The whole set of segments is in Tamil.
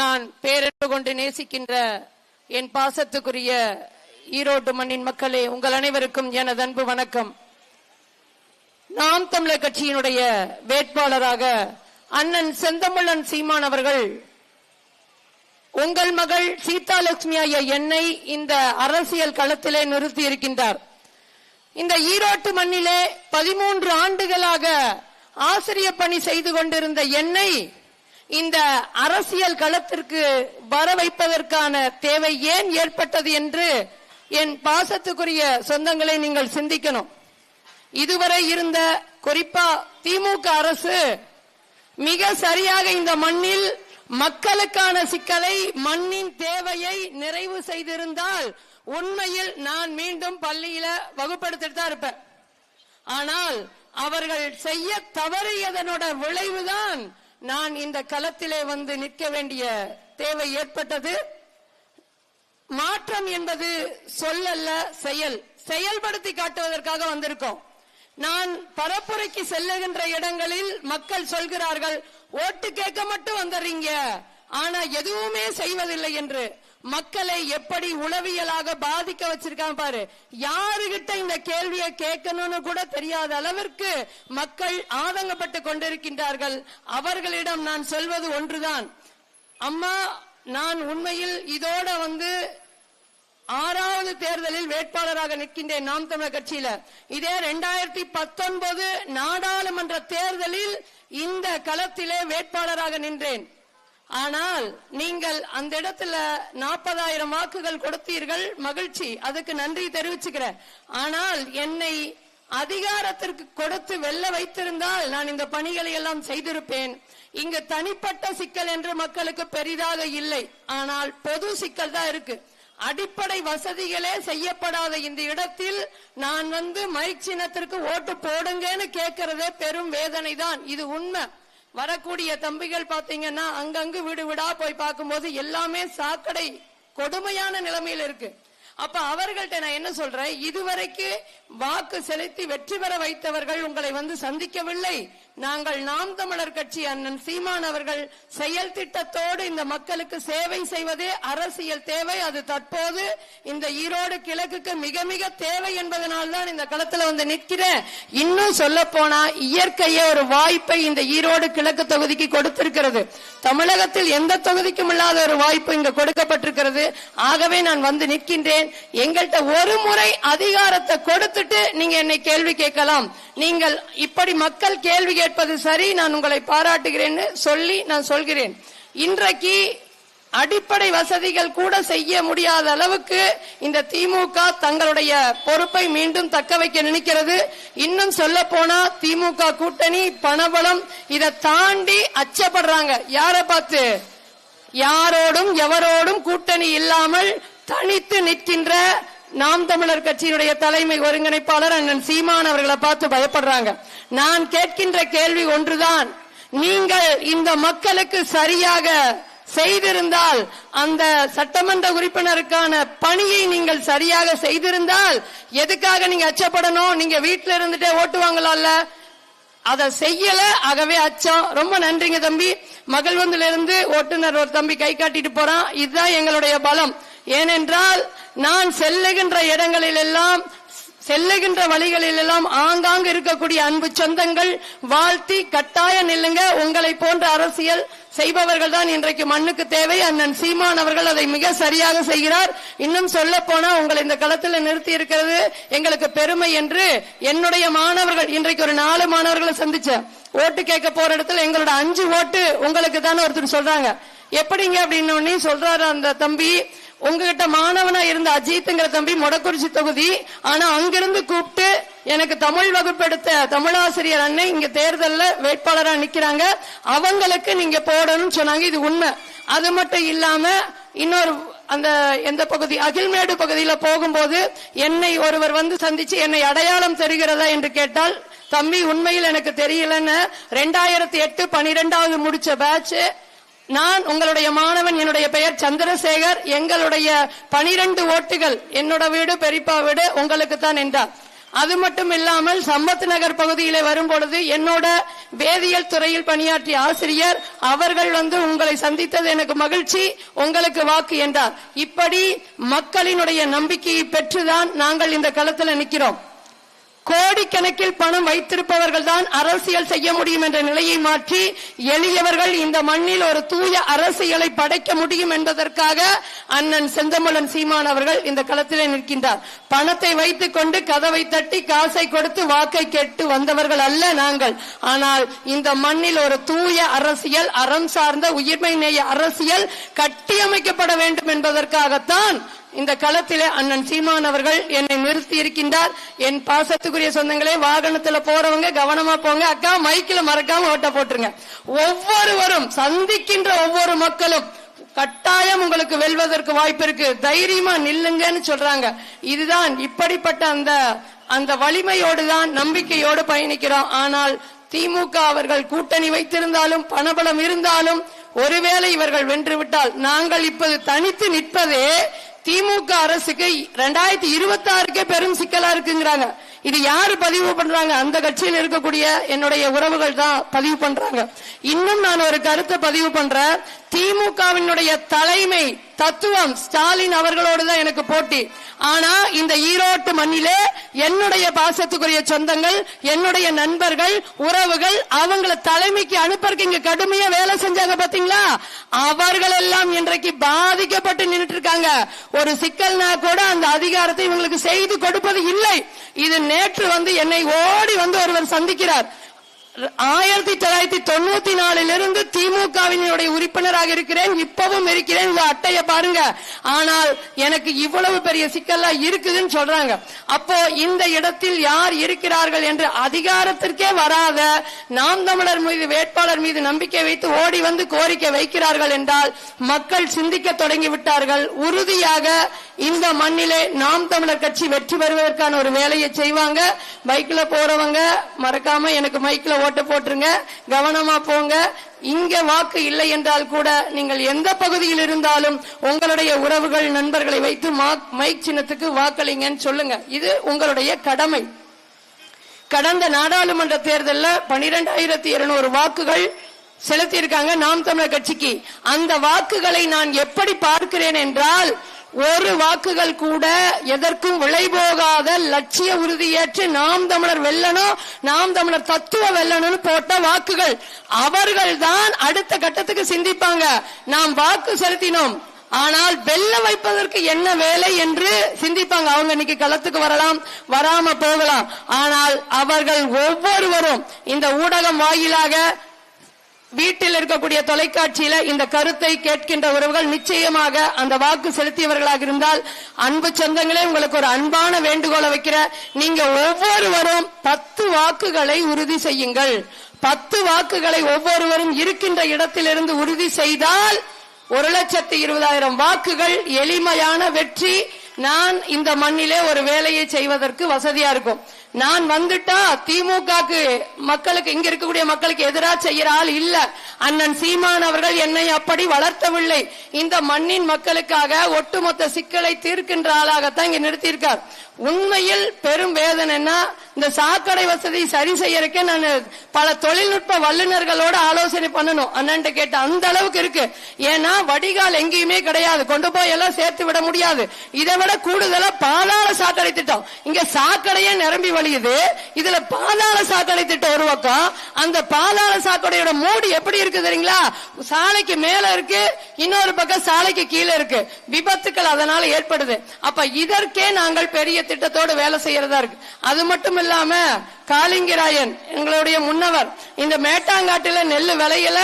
நான் பேரன்பு கொண்டு நேசிக்கின்ற என் பாசத்துக்குரிய ஈரோடு மண்ணின் மக்களே உங்கள் அனைவருக்கும் எனது அன்பு வணக்கம். நாம் தமிழர் கட்சியினுடைய வேட்பாளராக அண்ணன் செந்தமிழன் சீமான் அவர்கள் உங்கள் மகள் சீதாலட்சுமி ஐயா என்னை இந்த அரசியல் களத்திலே நிறுத்தி இருக்கின்றார். இந்த ஈரோட்டு மண்ணிலே பதிமூன்று ஆண்டுகளாக ஆசிரியர் பணி செய்து கொண்டிருந்த என்னை இந்த அரசியல் களத்திற்கு வர வைப்பதற்கான தேவை ஏன் ஏற்பட்டது என்று என் பாசத்துக்குரிய சொந்தங்களை நீங்கள் சிந்திக்கணும். இதுவரை இருந்த குறிப்பா திமுக அரசு மிக சரியாக இந்த மண்ணில் மக்களுக்கான சிக்கலை மண்ணின் தேவையை நிறைவு செய்திருந்தால் உண்மையில் நான் மீண்டும் பள்ளியில வகுப்படுத்திட்டு தான் இருப்பேன். ஆனால் அவர்கள் செய்ய தவறியதனோட விளைவுதான் நான் இந்த களத்திலே வந்து நிற்க வேண்டிய தேவை ஏற்பட்டது. மாற்றம் என்பது சொல்லல்ல செயல். செயல்படுத்தி காட்டுவதற்காக வந்திருக்கோம். நான் பரப்புரைக்கு செல்லுகின்ற இடங்களில் மக்கள் சொல்கிறார்கள் ஓட்டு கேட்க மட்டும் வந்துடுறீங்க ஆனா எதுவுமே செய்வதில்லை என்று. மக்களை எப்படி உளவியலாக பாதிக்க வச்சிருக்காங்க பாரு. யாருகிட்ட இந்த கேள்வியை கேட்கணும்னு கூட தெரியாத அளவிற்கு மக்கள் ஆதங்கப்பட்டு கொண்டிருக்கின்றார்கள். அவர்களிடம் நான் சொல்வது ஒன்றுதான். அம்மா நான் உண்மையில் இதோட வந்து ஆறாவது தேர்தலில் வேட்பாளராக நிற்கின்றேன் நாம் தமிழர் கட்சியில. இதே ரெண்டாயிரத்தி பத்தொன்பது நாடாளுமன்ற தேர்தலில் இந்த களத்திலே வேட்பாளராக நின்றேன். ஆனால் நீங்கள் அந்த இடத்துல நாற்பதாயிரம் வாக்குகள் கொடுத்தீர்கள். மகிழ்ச்சி. அதுக்கு நன்றி தெரிவிச்சுக்கிறேன். ஆனால் என்னை அதிகாரத்திற்கு கொடுத்து வெல்ல வைத்திருந்தால் நான் இந்த பணிகளை எல்லாம் செய்திருப்பேன். இங்கு தனிப்பட்ட சிக்கல் என்று மக்களுக்கு பெரிதாக இல்லை. ஆனால் பொது சிக்கல் தான் இருக்கு. அடிப்படை வசதிகளே செய்யப்படாத இந்த இடத்தில் நான் வந்து மைக் சின்னத்திற்கு ஓட்டு போடுங்கன்னு கேட்கறதே பெரும் வேதனை தான் இது உண்மை. வரக்கூடிய தம்பிகள் பாத்தீங்கன்னா அங்கங்கு வீடு வீடா போய் பார்க்கும்போது எல்லாமே சாக்கடை கொடுமையான நிலைமையில இருக்கு. அப்ப அவர்கள்ட்ட நான் என்ன சொல்றேன்? இதுவரைக்கு வாக்கு செலுத்தி வெற்றி பெற வைத்தவர்கள் உங்களை வந்து சந்திக்கவில்லை. நாங்கள் நாம் தமிழர் கட்சி அண்ணன் சீமான் அவர்கள் செயல் திட்டத்தோடு இந்த மக்களுக்கு சேவை செய்வதே அரசியல் தேவை. அது தற்போது இந்த ஈரோடு கிழக்குக்கு மிக மிக தேவை என்பதனால் தான் இந்த களத்துல வந்து நிற்கிறேன். இன்னும் சொல்ல போனா இயற்கையே ஒரு வாய்ப்பை இந்த ஈரோடு கிழக்கு தொகுதிக்கு கொடுத்திருக்கிறது. தமிழகத்தில் எந்த தொகுதிக்கும் இல்லாத ஒரு வாய்ப்பு இங்க கொடுக்கப்பட்டிருக்கிறது. ஆகவே நான் வந்து நிற்கின்றேன். எங்கள்கிட்ட ஒரு முறை அதிகாரத்தை கொடுத்துட்டு நீங்க என்னை கேள்வி கேட்கலாம். நீங்கள் இப்படி மக்கள் கேள்வி கேட்பது சரி நான் உங்களை பாராட்டுகிறேன்னு சொல்லி நான் சொல்கிறேன். இன்றைக்கு அடிப்படை வசதிகள் கூட செய்ய முடியாத அளவுக்கு இந்த திமுக தங்களுடைய பொறுப்பை மீண்டும் தக்க வைக்க நினைக்கிறது. இன்னும் சொல்ல போனா திமுக கூட்டணி பணபலம் இதை தாண்டி அச்சப்படுறாங்க. யார பார்த்து? யாரோடும் எவரோடும் கூட்டணி இல்லாமல் தனித்து நிற்கின்ற நாம் தமிழர் கட்சியினுடைய தலைமை ஒருங்கிணைப்பாளர் அண்ணன் சீமான் அவர்களை பார்த்து பயப்படுறாங்க. நான் கேட்கின்ற கேள்வி ஒன்றுதான். நீங்கள் இந்த மக்களுக்கு சரியாக செய்திருந்தால் அந்த சட்டமன்ற உறுப்பினருக்கான பணியை நீங்கள் சரியாக செய்திருந்தால் எதுக்காக நீங்க அச்சப்படணும்? நீங்க வீட்டுல இருந்துட்டே ஓட்டுவாங்களால அதை செய்யல. ஆகவே அச்சம். ரொம்ப நன்றிங்க தம்பி. மகள்வந்தில இருந்து ஓட்டுநர் ஒரு தம்பி கை காட்டிட்டு போறான். இதுதான் எங்களுடைய பலம். ஏனென்றால் நான் செல்லுகின்ற இடங்களில் எல்லாம் செல்லுகின்ற வழிகளில் எல்லாம் ஆங்காங்கு இருக்கக்கூடிய அன்பு சொந்தங்கள் வாழ்த்தி கட்டாய நில்லுங்க உங்களை போன்ற அரசியல் செய்பவர்கள் தான் இன்றைக்கு மண்ணுக்கு தேவை. அண்ணன் சீமான் அவர்கள் அதை மிக சரியாக செய்கிறார். இன்னும் சொல்ல போனா உங்களை இந்த களத்தில் நிறுத்தி இருக்கிறது எங்களுக்கு பெருமை என்று என்னுடைய மாணவர்கள் இன்றைக்கு ஒரு நாலு மாணவர்களை சந்திச்சேன் ஓட்டு கேட்க போற இடத்துல எங்களோட அஞ்சு ஓட்டு உங்களுக்கு தானே ஒருத்தர் சொல்றாங்க. எப்படிங்க அப்படின்னு சொல்றாரு அந்த தம்பி. உங்ககிட்ட மாணவனா இருந்த அஜித்ங்கிற தம்பி மொடக்குறிச்சி தொகுதி. ஆனா அங்கிருந்து கூப்பிட்டு எனக்கு தமிழ் வகுப்பெடுத்த தமிழாசிரியர் அண்ணன் இங்க தேர்தல்ல வேட்பாளரா நிக்கிறாங்க. அவங்களுக்கு நீங்க போடணும்னு சொன்னாங்க. இது உண்மை. அது மட்டும் இல்லாம இன்னொரு அந்த எந்த பகுதி? அகில்மேடு பகுதியில போகும்போது என்னை ஒருவர் வந்து சந்திச்சு என்னை அடையாளம் தெரிகிறதா என்று கேட்டால் தம்பி உண்மையில் எனக்கு தெரியலன்னு ரெண்டாயிரத்தி எட்டு பனிரெண்டாவது முடிச்ச பேட்ச் நான் உங்களுடைய மாணவன் என்னுடைய பெயர் சந்திரசேகர். எங்களுடைய பனிரெண்டு ஓட்டுகள் என்னோட வீடு பெரியப்பா வீடு உங்களுக்கு தான் என்றார். அது மட்டும் இல்லாமல் சம்பத் நகர் பகுதியிலே வரும் பொழுது என்னோட வேதியியல் துறையில் பணியாற்றிய ஆசிரியர் அவர்கள் வந்து உங்களை சந்தித்தது எனக்கு மகிழ்ச்சி உங்களுக்கு வாக்கு என்றார். இப்படி மக்களினுடைய நம்பிக்கையை பெற்றுதான் நாங்கள் இந்த களத்தில் நிற்கிறோம். கோடிக்கணக்கில் பணம் வைத்திருப்பவர்கள் தான் அரசியல் செய்ய முடியும் என்ற நிலையை மாற்றி எளியவர்கள் இந்த மண்ணில் ஒரு தூய அரசியலை படைக்க முடியும் என்பதற்காக அண்ணன் செந்தமலன் சீமான் அவர்கள் இந்த களத்திலே நிற்கின்றார். பணத்தை வைத்துக் கொண்டு கதவை தட்டி காசை கொடுத்து வாக்கை கேட்டு வந்தவர்கள் அல்ல நாங்கள். ஆனால் இந்த மண்ணில் ஒரு தூய அரசியல் அறம் சார்ந்த உயிர்மை நேய அரசியல் கட்டியமைக்கப்பட வேண்டும் என்பதற்காகத்தான் இந்த களத்திலே அண்ணன் சீமான் அவர்கள் என்னை நிறுத்தி இருக்கின்றார் என் பாசத்துக்குரிய சொந்தங்களே வாகனத்துல போறவங்க கவனமா போங்க. அக்கா மைக்கில் மறக்காம ஓட்ட போட்டுருங்க. ஒவ்வொருவரும் சந்திக்கின்ற ஒவ்வொரு மக்களும் கட்டாயம் உங்களுக்கு வெல்வதற்கு வாய்ப்பு இருக்கு. தைரியமா நில்லுங்கன்னு சொல்றாங்க. இதுதான் இப்படிப்பட்ட அந்த அந்த வலிமையோடு தான் நம்பிக்கையோடு பயணிக்கிறோம். ஆனால் திமுக அவர்கள் கூட்டணி வைத்திருந்தாலும் பணபலம் இருந்தாலும் ஒருவேளை இவர்கள் வென்று விட்டால் நாங்கள் இப்போது தனித்து நிற்பதே திமுக அரசுக்கு ரெண்டாயிரத்தி இருபத்தி ஆறுக்கே பெரும் சிக்கலா இருக்குங்கிறாங்க. இது யாரு பதிவு பண்றாங்க? அந்த கட்சியில் இருக்கக்கூடிய என்னுடைய உறவுகள் தான் பதிவு பண்றாங்க. இன்னும் நான் ஒரு கருத்தை பதிவு பண்றேன். திமுகவினுடைய தலைமை தத்துவம். ஸ்டாலின் அவர்களோடு தான் எனக்கு போட்டி. ஆனா இந்த ஈரோட்டு மண்ணிலே என்னுடைய பாசத்துக்குரிய சொந்தங்கள் என்னுடைய நண்பர்கள் உறவுகள் அவங்கள தலைமைக்கு அனுப்புறதுக்கு இங்க கடுமையா வேலை செஞ்சாங்க பாத்தீங்களா? அவர்கள் எல்லாம் இன்றைக்கு பாதிக்கப்பட்டு நின்றுட்டு இருக்காங்க ஒரு சிக்கல்னா கூட அந்த அதிகாரத்தை இவங்களுக்கு செய்து கொடுப்பது இல்லை. இது நேற்று வந்து என்னை ஓடி வந்து ஒருவர் சந்திக்கிறார். ஆயிரத்தி தொள்ளாயிரத்தி தொண்ணூத்தி நாலிலிருந்து திமுகவினுடைய உறுப்பினராக இருக்கிறேன் இப்பவும் இருக்கிறேன். இந்த அட்டையை பாருங்க. ஆனால் எனக்கு இவ்வளவு பெரிய சிக்கல்லாம் இருக்குதுன்னு சொல்றாங்க. அப்போ இந்த இடத்தில் யார் இருக்கிறார்கள் என்று அதிகாரத்திற்கே வராத நாம் தமிழர் மீது வேட்பாளர் மீது நம்பிக்கை வைத்து ஓடி வந்து கோரிக்கை வைக்கிறார்கள் என்றால் மக்கள் சிந்திக்க தொடங்கி விட்டார்கள் உறுதியாக இந்த மண்ணிலே நாம் தமிழர் கட்சி வெற்றி பெறுவதற்கான ஒரு வேலையை செய்வாங்க. பைக்ல போறவங்க மறக்காம எனக்கு மைக்ல ஓட்டு போட்டுருங்க கவனமா போங்க. இங்க வாக்கு இல்லை என்றால் கூட நீங்கள் எந்த பகுதியில் இருந்தாலும் உங்களுடைய உறவுகள் நண்பர்களை வைத்து மா- மைக் சின்னத்துக்கு வாக்களிங்கன்னு சொல்லுங்க. இது உங்களுடைய கடமை. கடந்த நாடாளுமன்ற தேர்தலில் பனிரெண்டாயிரத்தி இருநூறு வாக்குகள் செலுத்தியிருக்காங்க நாம் தமிழர் கட்சிக்கு. அந்த வாக்குகளை நான் எப்படி பார்க்கிறேன் என்றால் ஒரு வாக்குகள் கூட எதற்கும் விளை போகாத லட்சிய உறுதியேற்று நாம் தமிழர் வெல்லணும் நாம் தமிழர் தத்துவ வெல்லணும்னு போட்ட வாக்குகள். அவர்கள் தான் அடுத்த கட்டத்துக்கு சிந்திப்பாங்க. நாம் வாக்கு செலுத்தினோம். ஆனால் வெல்ல வைப்பதற்கு என்ன வேலை என்று சிந்திப்பாங்க. அவங்க இன்னைக்கு களத்துக்கு வரலாம் வராம போகலாம். ஆனால் அவர்கள் ஒவ்வொருவரும் இந்த ஊடகம் வாயிலாக வீட்டில் இருக்கக்கூடிய தொலைக்காட்சியில இந்த கருத்தை கேட்கின்ற உறவுகள் நிச்சயமாக அந்த வாக்கு செலுத்தியவர்களாக இருந்தால் அன்பு சொந்தங்களே உங்களுக்கு ஒரு அன்பான வேண்டுகோளை வைக்கிற நீங்க ஒவ்வொருவரும் பத்து வாக்குகளை உறுதி செய்யுங்கள். பத்து வாக்குகளை ஒவ்வொருவரும் இருக்கின்ற இடத்திலிருந்து உறுதி செய்தால் ஒரு லட்சத்தி இருபதாயிரம் வாக்குகள் எளிமையான வெற்றி. நான் இந்த மண்ணிலே ஒரு வேலையை செய்வதற்கு வசதியா இருக்கும். நான் வந்துட்டா திமுகக்கு மக்களுக்கு இங்க இருக்கக்கூடிய மக்களுக்கு எதிராக செய்யற ஆள் இல்ல. அண்ணன் சீமான் அவர்கள் என்னை அப்படி வளர்த்தவில்லை. இந்த மண்ணின் மக்களுக்காக ஒட்டுமொத்த சிக்கலை தீர்க்கின்ற ஆளாகத்தான் இங்க நிறுத்தியிருக்கார். உண்மையில் பெரும் வேதனைன்னா இந்த சாக்கடை வசதி சரி செய்யறதுக்கு நான் பல தொழில்நுட்ப வல்லுநர்களோட ஆலோசனை பண்ணணும். அண்ணன்ட்ட கேட்ட அந்த அளவுக்கு இருக்கு. ஏன்னா வடிகால் எங்கேயுமே கிடையாது. கொண்டு போய் எல்லாம் சேர்த்து விட முடியாது. இதை விட கூடுதலா பாதாள சாக்கடை திட்டம். இங்க சாக்கடையே நிரம்பி வழியுது இதுல பாதாள சாக்கடை திட்டம் ஒரு பக்கம். அந்த பாதாள சாக்கடையோட மூடி எப்படி இருக்கு தெரியுங்களா? சாலைக்கு மேல இருக்கு இன்னொரு பக்கம் சாலைக்கு கீழே இருக்கு. விபத்துக்கள் அதனால ஏற்படுது. அப்ப இதற்கே நாங்கள் பெரிய திட்டத்தோடு வேலை செய்யறதா இருக்கு. அது மட்டும் இல்லாம காளிங்கராயன் எங்களுடைய முன்னவர் இந்த மேட்டாங்காட்டில நெல் விளையல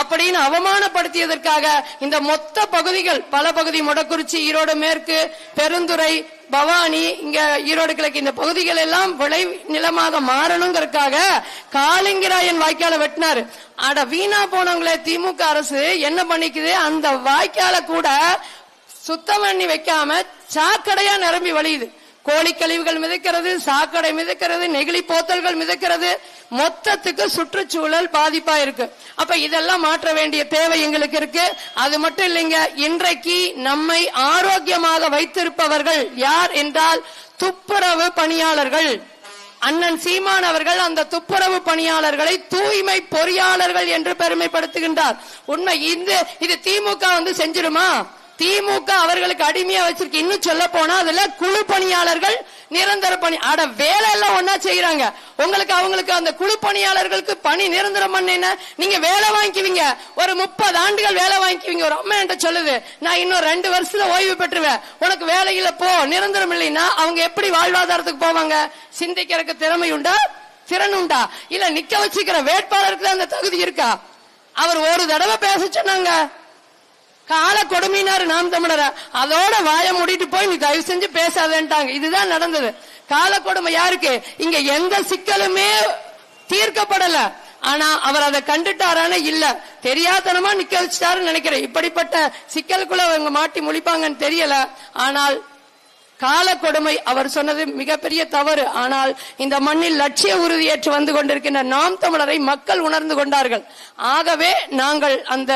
அப்படின்னு அவமானப்படுத்தியதற்காக இந்த மொத்த பகுதிகள் பல பகுதி முடக்குறிச்சி ஈரோடு மேற்கு பெருந்துறை பவானி இங்க ஈரோடு கிழக்கு இந்த பகுதிகள் எல்லாம் விளை நிலமாக மாறணுங்கிறதுக்காக காளிங்கராயன் வாய்க்கால வெட்டினாரு. அட வீணா போனவங்களே திமுக அரசு என்ன பண்ணிக்குது? அந்த வாய்க்கால கூட சுத்தம் பண்ணி வைக்காம சாக்கடையா நிரம்பி வழியுது. கோழி கழிவுகள் மிதக்கிறது சாக்கடை மிதக்கிறது நெகிழி போத்தல்கள் மிதக்கிறது. மொத்தத்துக்கு சுற்றுச்சூழல் பாதிப்பா இருக்கு. அப்ப இதெல்லாம் மாற்ற வேண்டிய தேவை எங்களுக்கு இருக்கு. அது மட்டும் இல்லைங்க இன்றைக்கு நம்மை ஆரோக்கியமாக வைத்திருப்பவர்கள் யார் என்றால் துப்புரவு பணியாளர்கள். அண்ணன் சீமான் அவர்கள் அந்த துப்புரவு பணியாளர்களை தூய்மை பொறியாளர்கள் என்று பெருமைப்படுத்துகின்றார். உண்மை இந்த இது திமுக வந்து செஞ்சிருமா? திமுக அவர்களுக்கு அடிமையா வச்சிருக்கு. இன்னும் சொல்ல போனா அதுல குழு பணியாளர்கள் நிரந்தர பணி அட வேலை எல்லாம் ஒன்னா செய்யறாங்க உங்களுக்கு அவங்களுக்கு அந்த குழு பணியாளர்களுக்கு பணி நிரந்தரம் பண்ண என்ன நீங்க வேலை வாங்கிக்குவீங்க. ஒரு முப்பது ஆண்டுகள் வேலை வாங்கிக்குவீங்க. ஒரு அம்மா என்கிட்ட சொல்லுது நான் இன்னும் ரெண்டு வருஷத்துல ஓய்வு பெற்றுவேன். உனக்கு வேலையில போ நிரந்தரம் இல்லைன்னா அவங்க எப்படி வாழ்வாதாரத்துக்கு போவாங்க? சிந்திக்கிறதுக்கு திறமை உண்டா? திறன் உண்டா? இல்ல நிக்க வச்சுக்கிற வேட்பாளருக்கு தான் அந்த தகுதி இருக்கா? அவர் ஒரு தடவை பேச சொன்னாங்க. கால கொடுமையினாரு நாம் தமிழரா? அதோட வாய மூடிட்டு போய் நீ தயவு செஞ்சு பேசாதேன்ட்டாங்க. இதுதான் நடந்தது. கால கொடுமை யாருக்கு? இங்க எந்த சிக்கலுமே தீர்க்கப்படல. ஆனா அவர் அதை கண்டுட்டாரான இல்ல. தெரியாதனமா நிக்க வச்சுட்டாருன்னு நினைக்கிறேன். இப்படிப்பட்ட சிக்கலுக்குள்ள அவங்க மாட்டி முழிப்பாங்கன்னு தெரியல. ஆனால் கால கொடுமை அவர் சொன்னது மிகப்பெரிய தவறு. ஆனால் இந்த மண்ணில் லட்சிய உறுதியேற்று வந்து கொண்டிருக்கின்ற நாம் தமிழரை மக்கள் உணர்ந்து கொண்டார்கள். ஆகவே நாங்கள் அந்த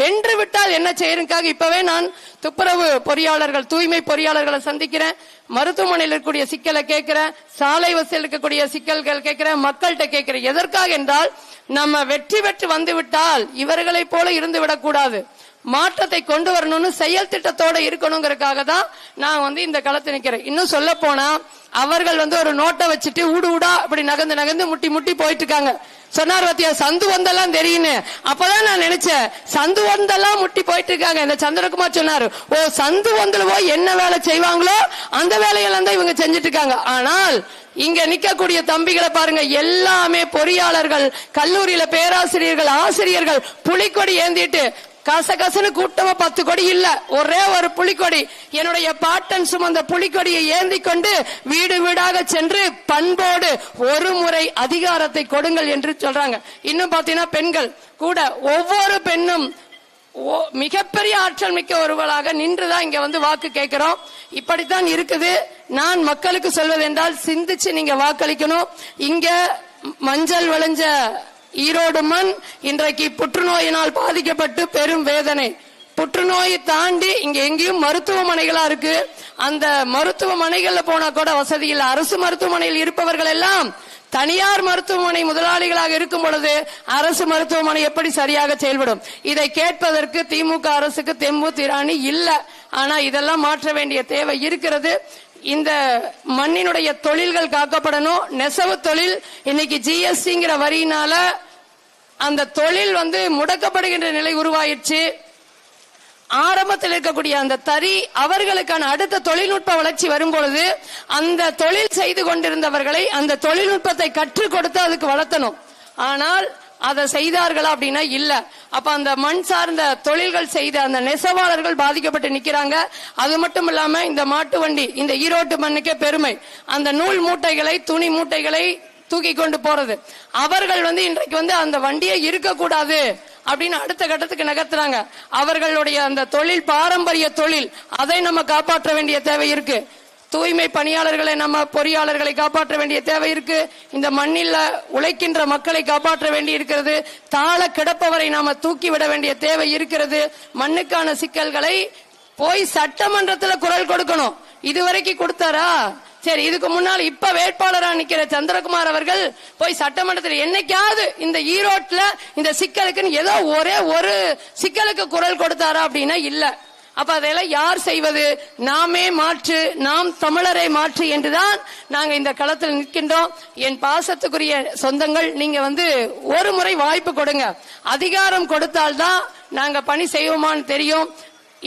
வென்று விட்டால் என்ன செய்யறதுக்காக இப்பவே நான் துப்புரவு பொறியாளர்கள் தூய்மை பொறியாளர்களை சந்திக்கிறேன் மருத்துவமனையில் இருக்கக்கூடிய சிக்கலை கேட்கிறேன் சாலை வசதியில் இருக்கக்கூடிய சிக்கல்கள் கேட்கிறேன் மக்கள்கிட்ட கேட்கிறேன். எதற்காக என்றால் நம்ம வெற்றி பெற்று வந்து விட்டால் இவர்களைப் போல இருந்து விடக்கூடாது. மாற்றத்தை கொண்டு வரணும்னு செயல் திட்டத்தோட இருக்கணுங்கிறதுக்காக தான் நான் வந்து இந்த களத்தை நிக்கிறேன். இன்னும் சொல்ல போனா அவர்கள் வந்து ஒரு நோட்டை வச்சுட்டு ஊடு ஊடா அப்படி நகர்ந்து நகர்ந்து முட்டி முட்டி போயிட்டு இருக்காங்க சொன்னார் பத்தியா சந்து வந்தெல்லாம் தெரியுன்னு. அப்பதான் நான் நினைச்சேன் சந்து வந்தெல்லாம் முட்டி போயிட்டு இருக்காங்க இந்த சந்திரகுமார் சொன்னாரு ஓ சந்து வந்தல போய் என்ன வேலை செய்வாங்களோ அந்த வேலையெல்லாம் தான் இவங்க செஞ்சுட்டு இருக்காங்க ஆனால் இங்க நிக்கக்கூடிய தம்பிகளை பாருங்க எல்லாமே பொறியாளர்கள் கல்லூரியில பேராசிரியர்கள் ஆசிரியர்கள் புலிக்கொடி ஏந்திட்டு கச கசனு கூட்டமா பத்து கொடி இல்ல. ஒரே ஒரு புலிக்கொடி. என்னுடைய பாட்டன் சுமந்த புலிக்கொடியை ஏந்தி கொண்டு வீடு வீடாக சென்று பண்போடு ஒரு முறை அதிகாரத்தை கொடுங்கள் என்று சொல்றாங்க. இன்னும் பாத்தீங்கன்னா பெண்கள் கூட ஒவ்வொரு பெண்ணும் ஓ- மிகப்பெரிய ஆற்றல் மிக்க ஒருவளாக நின்றுதான் இங்க வந்து வாக்கு கேட்கிறோம். இப்படித்தான் இருக்குது. நான் மக்களுக்கு சொல்வது என்றால் சிந்திச்சு நீங்க வாக்களிக்கணும். இங்க மஞ்சள் விளைஞ்ச ஈரோடு மண் இன்றைக்கு புற்றுநோயினால் பாதிக்கப்பட்டு பெரும் வேதனை. புற்றுநோயை தாண்டி இங்க எங்கேயும் மருத்துவமனைகளா இருக்கு. அந்த மருத்துவமனைகள்ல போனா கூட வசதி இல்லை. அரசு மருத்துவமனையில் இருப்பவர்கள் எல்லாம் தனியார் மருத்துவமனை முதலாளிகளாக இருக்கும் பொழுது அரசு மருத்துவமனை எப்படி சரியாக செயல்படும்? இதை கேட்பதற்கு திமுக அரசுக்கு தெம்பு திராணி இல்ல. ஆனா இதெல்லாம் மாற்ற வேண்டிய தேவை இருக்கிறது. இந்த மண்ணினுடைய தொழில்கள் காக்கப்படணும். நெசவு தொழில். இன்னைக்கு ஜிஎஸ்டிங்கிற வரியினால அந்த தொழில் வந்து முடக்கப்படுகின்ற நிலை உருவாயிடுச்சு. ஆரம்பத்தில் இருக்கக்கூடிய அந்த தறி அவர்களுக்கான அடுத்த தொழில்நுட்ப வளர்ச்சி வரும்பொழுது அந்த தொழில் செய்து கொண்டிருந்தவர்களை அந்த தொழில்நுட்பத்தை கற்றுக் கொடுத்து அதுக்கு வளர்த்தணும். ஆனால் அதை செய்தார்களா அப்படின்னா இல்ல. அப்ப அந்த மண் சார்ந்த தொழில்கள் செய்த அந்த நெசவாளர்கள் பாதிக்கப்பட்டு நிக்கிறாங்க. அது மட்டும் இல்லாம இந்த மாட்டு வண்டி இந்த ஈரோட்டு மண்ணுக்கே பெருமை. அந்த நூல் மூட்டைகளை துணி மூட்டைகளை தூக்கி கொண்டு போறது. அவர்கள் வந்து இன்றைக்கு வந்து அந்த வண்டியே இருக்கக்கூடாது அப்படின்னு அடுத்த கட்டத்துக்கு நகர்த்துறாங்க. அவர்களுடைய அந்த தொழில் பாரம்பரிய தொழில் அதை நம்ம காப்பாற்ற வேண்டிய தேவை இருக்கு. தூய்மை பணியாளர்களை நம்ம பொறியாளர்களை காப்பாற்ற வேண்டிய தேவை இருக்கு. இந்த மண்ணில் உழைக்கின்ற மக்களை காப்பாற்ற வேண்டி இருக்கிறது. தாழ கிடப்பவரை நாம தூக்கி விட வேண்டிய தேவை இருக்கிறது. மண்ணுக்கான சிக்கல்களை போய் சட்டமன்றத்துல குரல் கொடுக்கணும். இதுவரைக்கும் கொடுத்தாரா? சரி இதுக்கு முன்னால் இப்ப வேட்பாளரா நிக்கிற சந்திரகுமார் அவர்கள் போய் சட்டமன்றத்தில் என்னைக்காவது இந்த ஈரோட்ல இந்த சிக்கலுக்குன்னு ஏதோ ஒரே ஒரு சிக்கலுக்கு குரல் கொடுத்தாரா அப்படின்னா இல்ல. அப்ப அதெல்லாம் யார் செய்வது? நாமே மாற்று நாம் தமிழரை மாற்று என்றுதான் நாங்க இந்த களத்தில் நிற்கின்றோம். என் பாசத்துக்குரிய சொந்தங்கள் நீங்க வந்து ஒரு முறை வாய்ப்பு கொடுங்க. அதிகாரம் கொடுத்தால்தான் நாங்க பணி செய்வோமான்னு தெரியும்.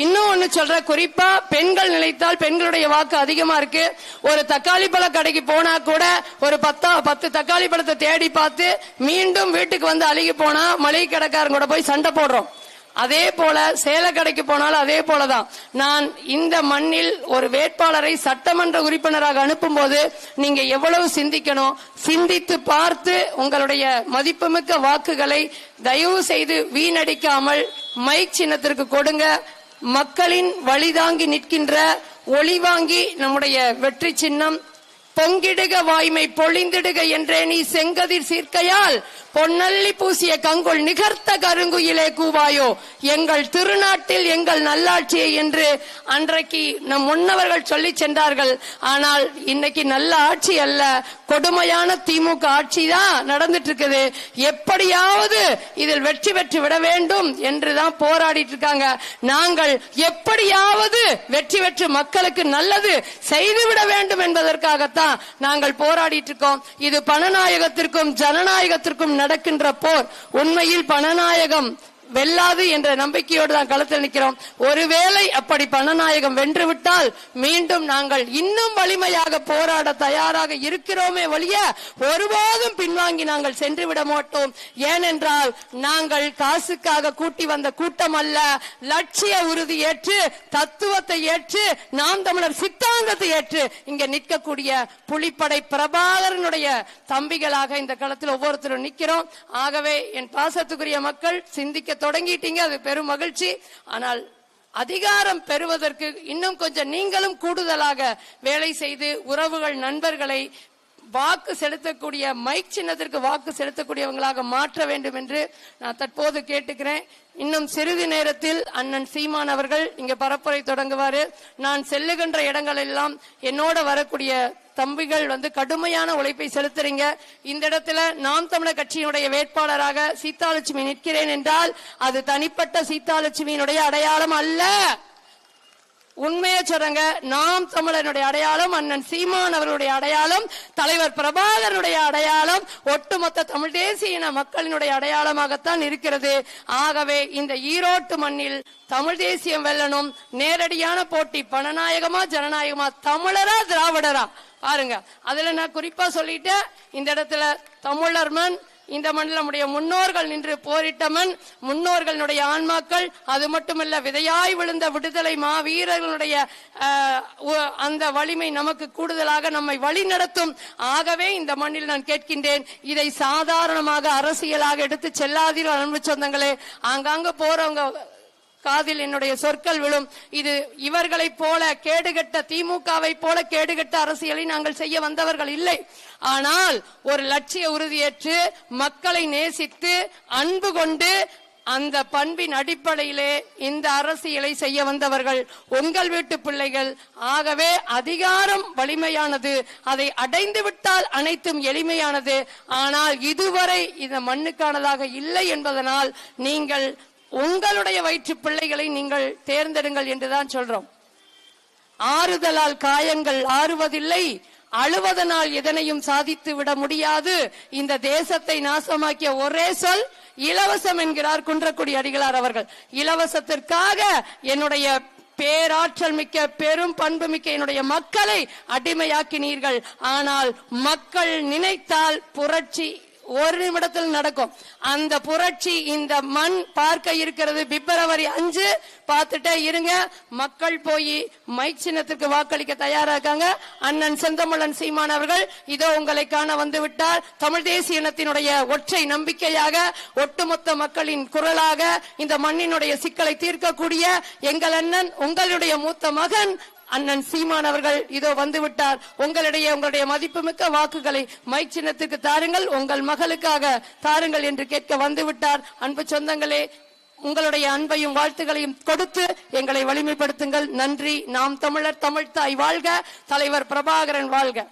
இன்னும் ஒண்ணு சொல்ற குறிப்பா பெண்கள் நிலைத்தால் பெண்களுடைய வாக்கு அதிகமா இருக்கு. ஒரு தக்காளி பழ கடைக்கு போனா கூட ஒரு பத்தா பத்து தக்காளி பழத்தை தேடி பார்த்து மீண்டும் வீட்டுக்கு வந்து அழுகி போனா மளிகை கடைக்காரங்க கூட போய் சண்டை போடுறோம். அதே போல சேலக்கடைக்கு போனாலும் அதே போலதான். நான் இந்த மண்ணில் ஒரு வேட்பாளரை சட்டமன்ற உறுப்பினராக அனுப்பும் போது நீங்க எவ்வளவு சிந்திக்கணும்? சிந்தித்து பார்த்து உங்களுடைய மதிப்புமிக்க வாக்குகளை தயவு செய்து வீணடிக்காமல் மைக் சின்னத்திற்கு கொடுங்க. மக்களின் வழிதாங்கி நிற்கின்ற ஒளிவாங்கி நம்முடைய வெற்றி சின்னம். பொங்கிடுக வாய்மை பொழிந்திடுக என்றே நீ செங்கதிர் சீர்க்கையால் பொன்னள்ளி பூசிய கங்குள் நிகர்த்த கருங்குயிலே கூவாயோ? எங்கள் திருநாட்டில் எங்கள் நல்லாட்சியை என்று அன்றைக்கு நம் முன்னவர்கள் சொல்லி சென்றார்கள். ஆனால் இன்னைக்கு நல்ல ஆட்சி அல்ல. கொடுமையான திமுக ஆட்சி தான் நடந்துட்டு இருக்குது எப்படியாவது இதில் வெற்றி பெற்று விட வேண்டும் என்றுதான் போராடிட்டு இருக்காங்க நாங்கள் எப்படியாவது வெற்றி பெற்று மக்களுக்கு நல்லது செய்துவிட வேண்டும் என்பதற்காகத்தான் நாங்கள் போராடிட்டு இருக்கோம் இது பணநாயகத்திற்கும் ஜனநாயகத்திற்கும் நடக்கின்ற போர். உண்மையில் பணநாயகம் வெல்லாது என்ற நம்பிக்கையோடு தான் களத்தில் நிற்கிறோம். ஒருவேளை அப்படி பணநாயகம் வென்று விட்டால் மீண்டும் நாங்கள் இன்னும் வலிமையாக போராட தயாராக இருக்கிறோமே ஒழிய ஒருபோதும் பின்வாங்கி நாங்கள் சென்று விட மாட்டோம். ஏனென்றால் நாங்கள் காசுக்காக கூட்டி வந்த கூட்டம் அல்ல லட்சிய உறுதி ஏற்று தத்துவத்தை ஏற்று நாம் தமிழர் சித்தாந்தத்தை ஏற்று இங்க நிற்கக்கூடிய புலிப்படை பிரபாகரனுடைய தம்பிகளாக இந்த களத்தில் ஒவ்வொருத்தரும் நிற்கிறோம். ஆகவே என் பாசத்துக்குரிய மக்கள் சிந்திக்க தொடங்கிட்டீங்க அது பெரும் மகிழ்ச்சி. ஆனால் அதிகாரம் பெறுவதற்கு இன்னும் கொஞ்சம் நீங்களும் கூடுதலாக வேலை செய்து உறவுகள் நண்பர்களை வாக்கு செலுத்தக்கூடிய மைக் சின்னத்திற்கு வாக்கு செலுத்தக்கூடியவங்களாக மாற்ற வேண்டும் என்று நான் தற்போது கேட்டுக்கிறேன். இன்னும் சிறிது நேரத்தில் அண்ணன் சீமான் அவர்கள் இங்க பரப்புரை தொடங்குவாரு. நான் செல்லுகின்ற இடங்கள் எல்லாம் என்னோட வரக்கூடிய தம்பிகள் வந்து கடுமையான உழைப்பை செலுத்துறீங்க. இந்த இடத்துல நாம் தமிழர் கட்சியினுடைய வேட்பாளராக சீதாலட்சுமி நிற்கிறேன் என்றால் அது தனிப்பட்ட சீதாலட்சுமியினுடைய அடையாளம் அல்ல. உண்மையை சொல்றங்க. நாம் தமிழனுடைய அடையாளம் அண்ணன் சீமான் அவர்களுடைய அடையாளம் தலைவர் பிரபாகருடைய அடையாளம் ஒட்டுமொத்த தமிழ் தேசிய இன மக்களினுடைய அடையாளமாகத்தான் இருக்கிறது. ஆகவே இந்த ஈரோட்டு மண்ணில் தமிழ் தேசியம் வெல்லணும். நேரடியான போட்டி பணநாயகமா ஜனநாயகமா தமிழரா திராவிடரா? பாருங்க. அதுல நான் குறிப்பா சொல்லிட்டேன். இந்த இடத்துல தமிழர்மன் இந்த மண்ணில் நம்முடைய முன்னோர்கள் நின்று போரிட்டமன் முன்னோர்களுடைய ஆன்மாக்கள் அது மட்டுமல்ல விதையாய் விழுந்த விடுதலை மாவீரர்களுடைய அந்த வலிமை நமக்கு கூடுதலாக நம்மை வழி நடத்தும். ஆகவே இந்த மண்ணில் நான் கேட்கின்றேன் இதை சாதாரணமாக அரசியலாக எடுத்து செல்லாதீர்கள் அன்பு சொந்தங்களே. ஆங்காங்க போறவங்க காதில் என்னுடைய சொற்கள் விழும். இது இவர்களைப் போல கேடுகட்ட திமுகவை போல கேடுகட்ட அரசியலை நாங்கள் செய்ய வந்தவர்கள் இல்லை. ஆனால் ஒரு லட்சிய உறுதியேற்று மக்களை நேசித்து அன்பு கொண்டு அந்த பண்பின் அடிப்படையிலே இந்த அரசியலை செய்ய வந்தவர்கள் உங்கள் வீட்டு பிள்ளைகள். ஆகவே அதிகாரம் வலிமையானது. அதை அடைந்து விட்டால் அனைத்தும் எளிமையானது. ஆனால் இதுவரை இந்த மண்ணுக்கானதாக இல்லை என்பதனால் நீங்கள் உங்களுடைய வயிற்று பிள்ளைகளை நீங்கள் தேர்ந்தெடுங்கள் என்றுதான் சொல்றோம். ஆறுதலால் காயங்கள் ஆறுவதில்லை அழுவதனால் எதனையும் சாதித்து விட முடியாது. இந்த தேசத்தை நாசமாக்கிய ஒரே சொல் இலவசம் என்கிறார் குன்றக்குடி அடிகளார் அவர்கள். இலவசத்திற்காக என்னுடைய பேராற்றல் மிக்க பெரும் பண்பு மிக்க என்னுடைய மக்களை அடிமையாக்கினீர்கள். ஆனால் மக்கள் நினைத்தால் புரட்சி ஒரு நிமிடத்தில் நடக்கும். அந்த புரட்சி இந்த மண் பார்க்க இருக்கிறது. பிப்ரவரி அஞ்சு பார்த்துட்டே இருங்க. மக்கள் போய் மைக் சின்னத்துக்கு வாக்களிக்க தயாரா இருக்காங்க. அண்ணன் செந்தமல்லன் சீமான் அவர்கள் இதோ உங்களை காண வந்து விட்டார். தமிழ் தேசிய இனத்தினுடைய ஒற்றை நம்பிக்கையாக ஒட்டுமொத்த மக்களின் குரலாக இந்த மண்ணினுடைய சிக்கலை தீர்க்கக்கூடிய எங்கள் அண்ணன் உங்களுடைய மூத்த மகன் அண்ணன் சீமான் அவர்கள் இதோ வந்துவிட்டார். உங்களுடைய உங்களிடையே உங்களுடைய மதிப்புமிக்க வாக்குகளை மைக் சின்னத்துக்கு தாருங்கள் உங்கள் மகளுக்காக தாருங்கள் என்று கேட்க வந்துவிட்டார். அன்பு சொந்தங்களே உங்களுடைய அன்பையும் வாழ்த்துகளையும் கொடுத்து எங்களை வலிமைப்படுத்துங்கள். நன்றி. நாம் தமிழர் தமிழ்த்தாய் வாழ்க. தலைவர் பிரபாகரன் வாழ்க.